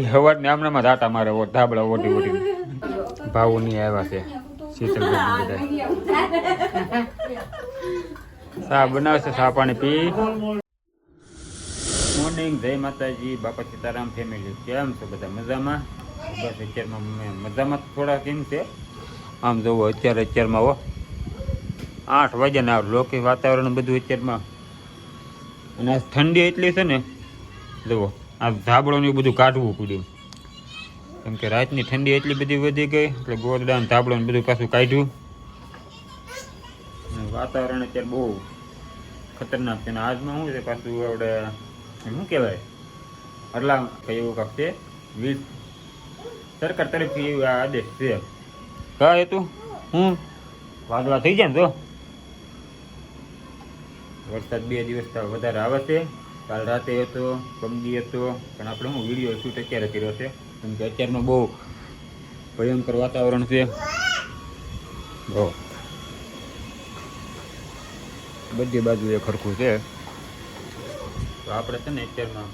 એ હવારને આમનામાં જાતા મારે ઓ ધાબળા ઓઢી ઓઢી. ભાવો નહીં આવ્યા છે શીતલભાઈ બધા. ચા બનાવે છે? ચા પાણી પી? મોર્નિંગ જય માતાજી બાપા સીતારામ ફેમિલી કેમ છો બધા? મજામાં? બસ અત્યારમાં મજામાં થોડા કેમ છે. આમ જોવો અત્યારે અત્યારમાં હો. આઠ વાગ્યાના લોકી વાતાવરણ બધું અત્યારમાં. અને ઠંડી એટલી છે ને જુઓ આ ધાબળોને એવું બધું કાઢવું પડ્યું. કેમ કે રાતની ઠંડી એટલી બધી વધી ગઈ, એટલે ગોદડા ને ધાબળો ને બધું પાછું કાઢ્યું. વાતાવરણ અત્યારે બહુ ખતરનાક છે. ને આજમાં શું છે? પાછું આપણે શું કહેવાય? કઈ એવું કાંક છે? વીજ. સરકાર તરફથી એવું આ આદેશ છે. કા એ તું હું? વાદળા થઈ જાય ને તો? વરસાદ બે દિવસ વધારે આવે છે કાલ રાતે હતો કમદી હતો પણ આપણે હું વીડિયો શૂટ અત્યારે કર્યો છે. કેમ કે અત્યારનું બહુ ભયંકર વાતાવરણ છે. બહુ બધી બાજુ એ ખરખું છે. તો આપણે છે ને અત્યારમાં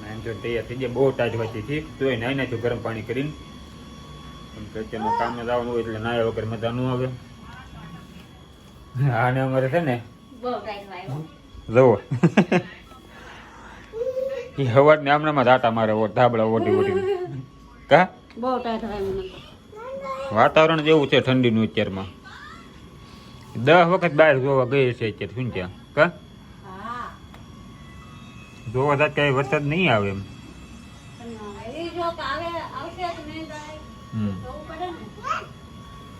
નાઈન જો તૈયાર થઈ જાય બહુ ટાઈટ વાંચી હતી તોય નાઈ નાખ્યું ગરમ પાણી કરીને. કેમ કે અત્યારમાં કામે જવાનું હોય એટલે નાયા વગર મજા ન આવે. આને અમારે છે ને જુઓ. એ હવારને આમનામાં ધાટા મારે ધાબળા ઓઢી ઓઢી કા? બહુ ટાઈટ હોય મને વાતાવરણ જેવું છે ઠંડીનું અત્યારમાં. દસ વખત બહાર જોવા ગઈ છે અત્યારે શું ત્યાં કા? હા જોવા જાત કઈ વરસાદ નહીં આવે એમ.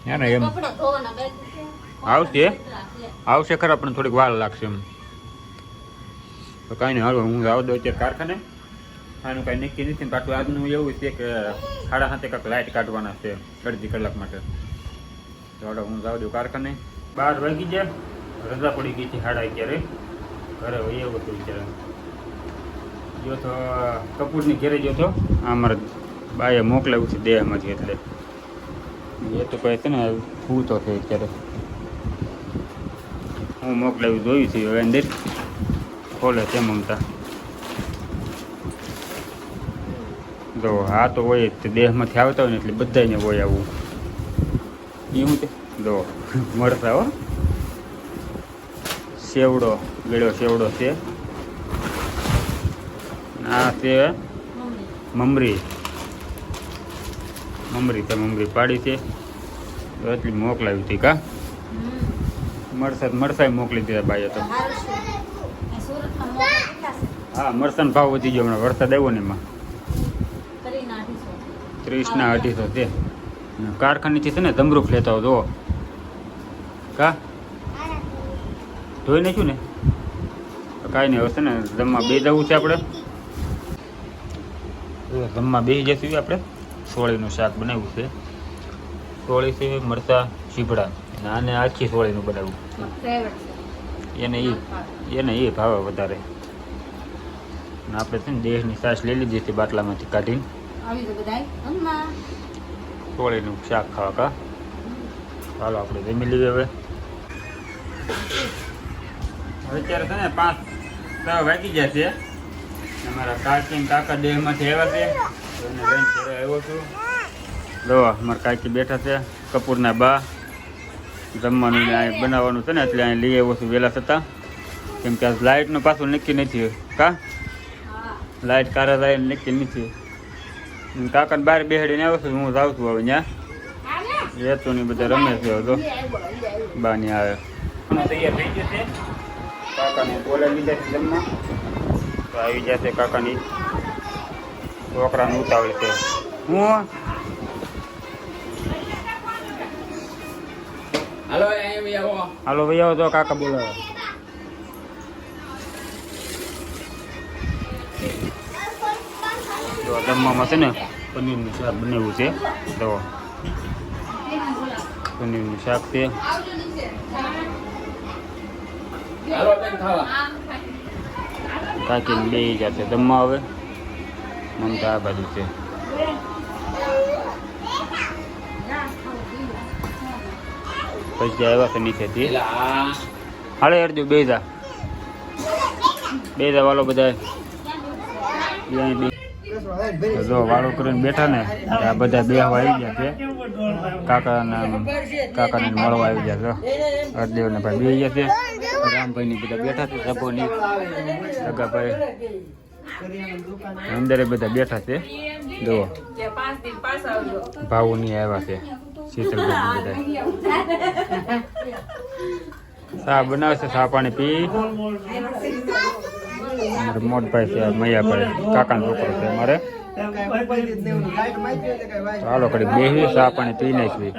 ને. ને. આવશે? આવશે ખરા પણ થોડીક વાર લાગશે એમ. તો કાંઈ નહીં, હાલો, હું આવું દઉં અત્યારે કારખાને. આનું કાંઈ નક્કી નથી પાછું આજનું એવું છે કે સાડા સાતે કાંક લાઇટ કાઢવાના છે અડધી કલાક માટે. તો હું જાઉં દઉં કારખાને. બાર વાગી જાય રજા પડી ગઈ છે સાડા અગિયારે. ઘરે હોય એવું હતું અત્યારે. જો તો કપૂરની ઘેરે જો તો અમારા બાએ મોકલાવ્યું છે દેહમાંથી એટલે. એ તો કહે છે ને હું તો છે અત્યારે. હું મોકલાવ્યું, જોયું છે, હવે અંદર. ખોલે છે મમતા. જો હા તો હોય જ તે દેહમાંથી આવતા હોય ને એટલે બધાને હોય આવું. એવું છે જો મળતા હો. સેવડો ગળ્યો સેવડો છે. આ છે મમરી. મમરી તો મમરી પાડી છે. તો એટલી મોકલાવી હતી કા? મળશે મરસાઈ મોકલી દીધા બાઈએ તો સારું છે. આ સુરતમાં મોટા કેટલા છે? હા, મરસન ભાવ વધી ગયો હમણાં. વરસાદ આવ્યો ને એમાં. ત્રીસના અઢીસો. તે કારખાનેથી છે ને ધમરૂખ લેતા હોય જુઓ કા? ધોઈ નાખ્યું ને? કાંઈ નહીં હશે ને, જમવા બે જવું છે આપણે. જમવા બે જશું આપણે. સોળીનું શાક બનાવ્યું છે. સોળી છે મરચાં ચીભડા અને આખી સોળીનું બનાવ્યું. એને એ એને એ ભાવે વધારે. અને આપણે છે ને દેશની સાસ લઈ લીધી હતી બાટલામાંથી કાઢીને. સોળીનું શાક ખાવા કા? ચાલો આપણે જમી લઈએ હવે. અત્યારે છે ને પાંચ છ વાગી ગયા છે. અમારા કાકી કાકા દેહમાંથી આવ્યા છે. એને લઈને ઘરે આવ્યો છું. જો અમારા કાકી બેઠા છે કપૂરના બા. જમવાનું અહીં બનાવવાનું છે ને એટલે અહીં લઈ આવ્યો છું વહેલા થતાં. કેમ કે આ લાઇટનું પાછું નક્કી નથી કા? હા. લાઇટ કારા થાય નક્કી નથી કાકાને બહાર બેહાડીને આવ્યો છું હું જાઉં છું હવે ત્યાં રહેતો નહીં બધા રમે છે તો. બાની આવે. તૈયાર થઈ ગયું છે. કાકાને બોલાવી લીધા છે જમવા. તો આવી જશે કાકાની. છોકરાનું ઉતાવળ છે. હું? હાલો અહીંયા બી આવો. હાલો ભાઈ આવો તો કાકા બોલાવે. તો જમવામાં છે ને પનીરનું શાક બનાવ્યું છે. તો પનીરનું શાક છે. કાકી કાકીને બે જશે જમવા આવે મમતા આ બાજુ છે. પછી આવ્યા છે નીચેથી. હાલે અરજુ બેજા બેજા વાલો બધા. જો વાળો કરીને બેઠા ને આ બધા બેહવા આવી ગયા છે. કાકાના કાકાને મળવા આવી ગયા છે. હરદેવ ને ભાઈ બે ગયા છે. રામભાઈ ની બધા બેઠા છે, સભોની. સગાભાઈ. અંદર બધા બેઠા છે. જુઓ. ભાવું ની આવ્યા છે. શીતલભાઈ સા બનાવે છે પાણી પી. મોટ મોટભાઈ છે, મૈયાભાઈ, કાકાનો છોકરો છે અમારે. ચાલો, કડી બેસી સા પાણી પી નાખવી.